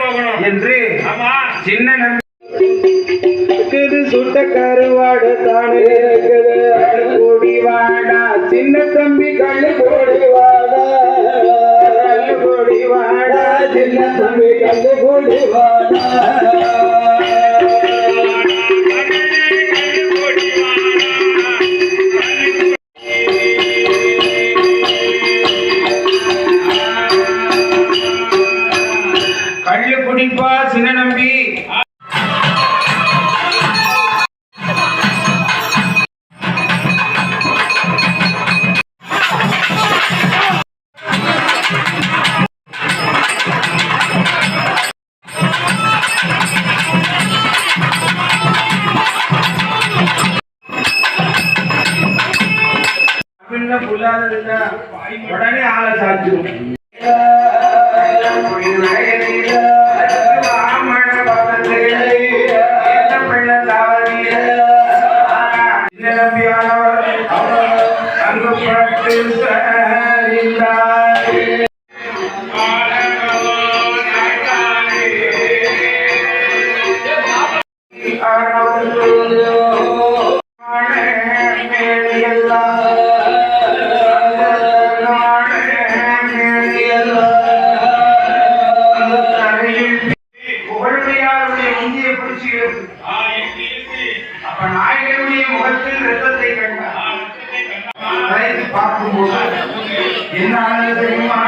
போகணும். என்று ஆமா. சின்ன நம்பி இருக்குது சுட்ட கருவாடு தானே இருக்குது. கூடி வாடா. சின்ன தம்பி கள்ளு கூடி வாடா. கள்ளு கூடி வாடா. சின்ன தம்பி கள்ளு கூடி வாடா. குடிப்பா சின்ன நம்பி. உடனே ஆளை சாச்சிடும் புறப்பட்டு சரிந்தாரே அப்ப நாயகனுடைய முகத்தில் ரத்தத்தை கண்டார். பார்க்கும்போது என்ன தெரியுமா?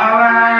அவன்